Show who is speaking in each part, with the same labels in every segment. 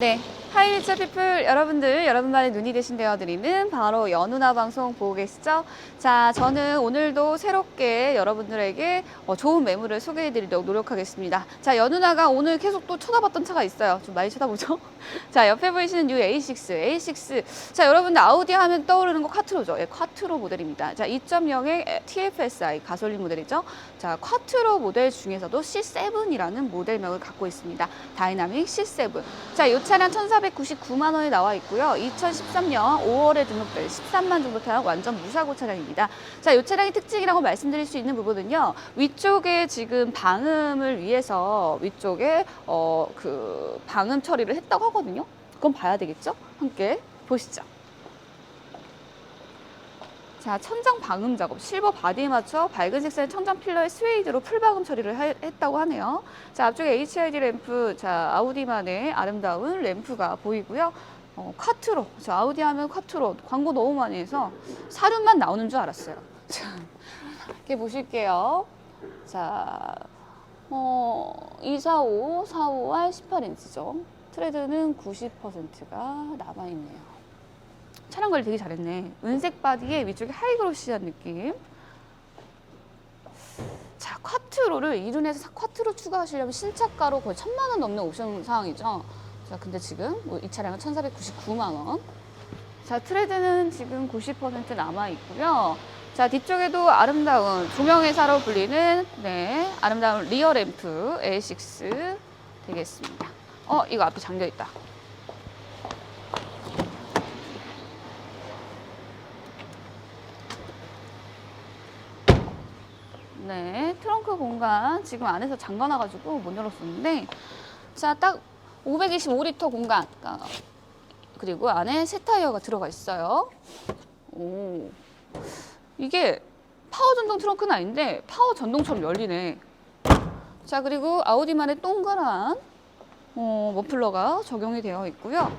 Speaker 1: 네, 하이리처 피플 여러분들, 여러분만의 눈이 대신 되어드리는 바로 연우나 방송 보고 계시죠? 자, 저는 오늘도 새롭게 여러분들에게 어, 좋은 매물을 소개해드리도록 노력하겠습니다. 자, 연우나가 오늘 계속 또 쳐다봤던 차가 있어요. 좀 많이 쳐다보죠? 자, 옆에 보이시는 뉴 A6, A6. 자, 여러분들 아우디 하면 떠오르는 거 콰트로죠? 예, 콰트로 모델입니다. 자, 2.0의 TFSI 가솔린 모델이죠? 자, 콰트로 모델 중에서도 C7이라는 모델명을 갖고 있습니다. 다이나믹 C7. 자, 이 차량 1,499만 원에 나와 있고요. 2013년 5월에 등록된 13만 정도 타는 완전 무사고 차량입니다. 자, 이 차량의 특징이라고 말씀드릴 수 있는 부분은요. 위쪽에 지금 방음을 위해서 위쪽에 어, 그 방음 처리를 했다고 하거든요. 그건 봐야 되겠죠? 함께 보시죠. 자, 천장 방음 작업, 실버 바디에 맞춰 밝은 색상의 천장 필러에 스웨이드로 풀 방음 처리를 하- 했다고 하네요. 자, 앞쪽에 HID 램프, 자, 아우디만의 아름다운 램프가 보이고요. 어, 콰트로, 저 아우디 하면 콰트로, 광고 너무 많이 해서 사륜만 나오는 줄 알았어요. 자, 이렇게 보실게요. 자, 어, 245, 45R 18인치죠. 트레드는 90%가 남아있네요. 차량 관리 되게 잘했네. 은색 바디에 위쪽에 하이그로시한 느낌. 자, 콰트로를 이륜에서 콰트로 추가하시려면 신차가로 거의 천만 원 넘는 옵션 사항이죠. 자, 근데 지금 뭐 이 차량은 1,499만 원. 자, 트레드는 지금 90% 남아 있고요. 자, 뒤쪽에도 아름다운 조명회사로 불리는 네, 아름다운 리어 램프 A6 되겠습니다. 어, 이거 앞에 잠겨 있다. 네, 트렁크 공간 지금 안에서 잠가놔가지고 못 열었었는데 자, 딱 525리터 공간 아, 그리고 안에 새 타이어가 들어가 있어요. 오, 이게 파워 전동 트렁크는 아닌데 파워 전동처럼 열리네. 자, 그리고 아우디만의 동그란 어, 머플러가 적용이 되어 있고요.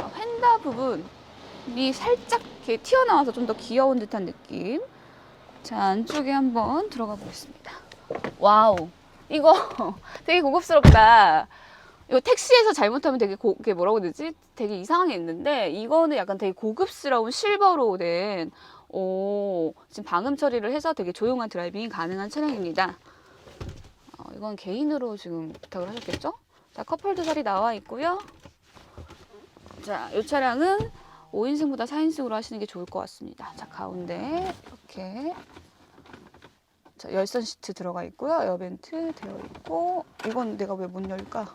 Speaker 1: 어, 휀다 부분이 살짝 이렇게 튀어나와서 좀 더 귀여운 듯한 느낌. 자, 안쪽에 한번 들어가 보겠습니다. 와우. 이거 되게 고급스럽다. 이거 택시에서 잘못하면 되게 고, 그게 뭐라고 해야 되지? 되게 이상하게 있는데, 이거는 약간 되게 고급스러운 실버로 된, 오, 지금 방음 처리를 해서 되게 조용한 드라이빙이 가능한 차량입니다. 어, 이건 개인으로 지금 부탁을 하셨겠죠? 자, 컵홀드 살이 나와 있고요. 자, 이 차량은 5인승보다 4인승으로 하시는 게 좋을 것 같습니다. 자, 가운데 이렇게 자, 열선 시트 들어가 있고요. 에어벤트 되어 있고 이건 내가 왜 못 열까?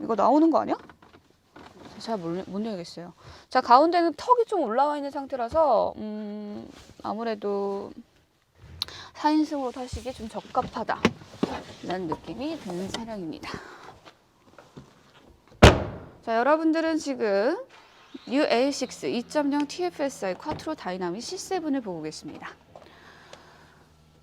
Speaker 1: 이거 나오는 거 아니야? 잘못 못 열겠어요. 자, 가운데는 턱이 좀 올라와 있는 상태라서 음, 아무래도 4인승으로 타시기 좀 적합하다. 라는 느낌이 드는 차량입니다. 자, 여러분들은 지금 뉴 A6 2.0 TFSI 콰트로 다이나믹 C7을 보고 계십니다.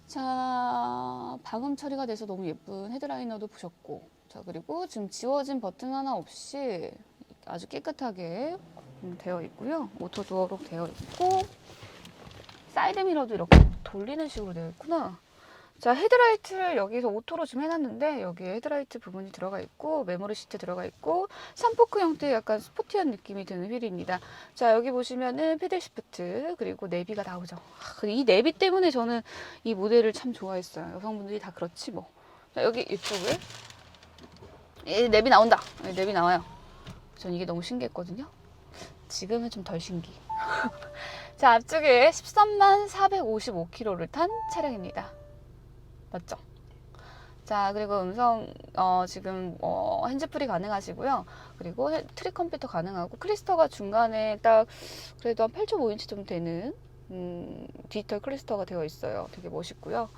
Speaker 1: 자, 방음 처리가 돼서 너무 예쁜 헤드라이너도 보셨고, 자, 그리고 지금 지워진 버튼 하나 없이 아주 깨끗하게 음, 되어 있고요. 오토 도어록 되어 있고, 사이드 미러도 이렇게 돌리는 식으로 되어 있구나. 자, 헤드라이트를 여기서 오토로 좀 해놨는데, 여기에 헤드라이트 부분이 들어가 있고, 메모리 시트 들어가 있고, 3포크 형태의 약간 스포티한 느낌이 드는 휠입니다. 자, 여기 보시면은 패들 시프트, 그리고 내비가 나오죠. 아, 이 내비 때문에 저는 이 모델을 참 좋아했어요. 여성분들이 다 그렇지 뭐. 자, 여기 이쪽을. 이 내비 나온다. 네, 내비 나와요. 전 이게 너무 신기했거든요. 지금은 좀 덜 신기. 자, 앞쪽에 13만 455km를 탄 차량입니다. 맞죠? 자, 그리고 음성, 어, 지금, 어, 핸즈프리 가능하시고요. 그리고 해- 트리 컴퓨터 가능하고, 크리스터가 중간에 딱, 그래도 한 8.5인치 좀 되는, 음, 디지털 크리스터가 되어 있어요. 되게 멋있고요.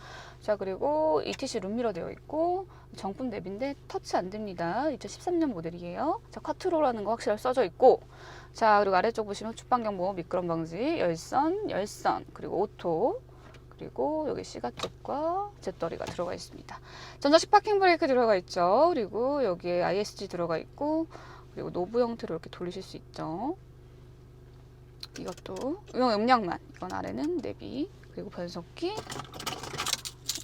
Speaker 1: 자, 그리고 ETC 룸미러 되어 있고, 정품 랩인데 터치 안 됩니다. 2013년 모델이에요. 자, 쿼트로라는 거 확실하게 써져 있고, 자, 그리고 아래쪽 보시면 주방경 보호, 미끄럼 방지, 열선, 열선, 그리고 오토, 그리고 여기 시가 쪽과 잿더리가 들어가 있습니다. 전자식 파킹 브레이크 들어가 있죠. 그리고 여기에 ISG 들어가 있고, 그리고 노브 형태로 이렇게 돌리실 수 있죠. 이것도 이건 음량만, 이건 아래는 내비, 그리고 변속기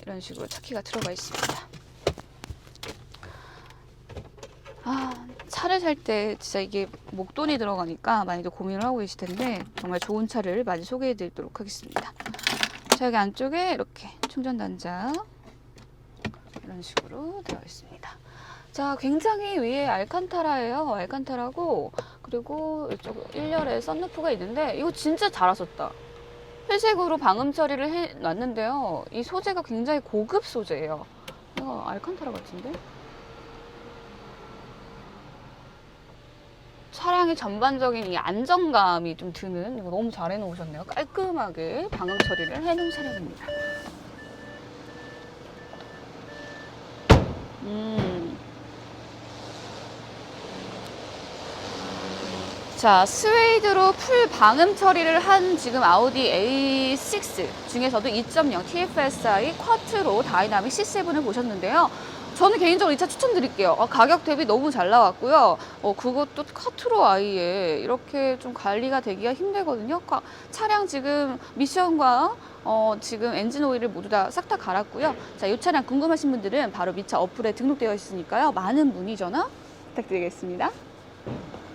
Speaker 1: 이런 식으로 차키가 들어가 있습니다. 차를 살 때 진짜 이게 목돈이 들어가니까 많이들 고민을 하고 계실 텐데 정말 좋은 차를 많이 소개해 드리도록 하겠습니다. 자, 여기 안쪽에 이렇게 충전 단자 이런 식으로 되어 있습니다. 자, 굉장히 위에 알칸타라예요. 알칸타라고 그리고 이쪽 1열에 썬루프가 있는데 이거 진짜 잘하셨다. 회색으로 방음 처리를 해 놨는데요. 이 소재가 굉장히 고급 소재예요. 이거 알칸타라 같은데? 차량의 전반적인 이 안정감이 좀 드는 이거 너무 잘 해놓으셨네요. 깔끔하게 방음 처리를 해놓은 차량입니다. 음. 자, 스웨이드로 풀 방음 처리를 한 지금 아우디 A6 중에서도 2.0 TFSI 쿼트로 다이나믹 C7을 보셨는데요. 저는 개인적으로 이 차 추천드릴게요. 어, 가격 대비 너무 잘 나왔고요. 어, 그것도 쿼트로 아이에 이렇게 좀 관리가 되기가 힘들거든요. 과- 차량 지금 미션과 어, 지금 엔진 오일을 모두 다싹다 갈았고요. 자, 이 차량 궁금하신 분들은 바로 미차 어플에 등록되어 있으니까요. 많은 문의 전화 부탁드리겠습니다.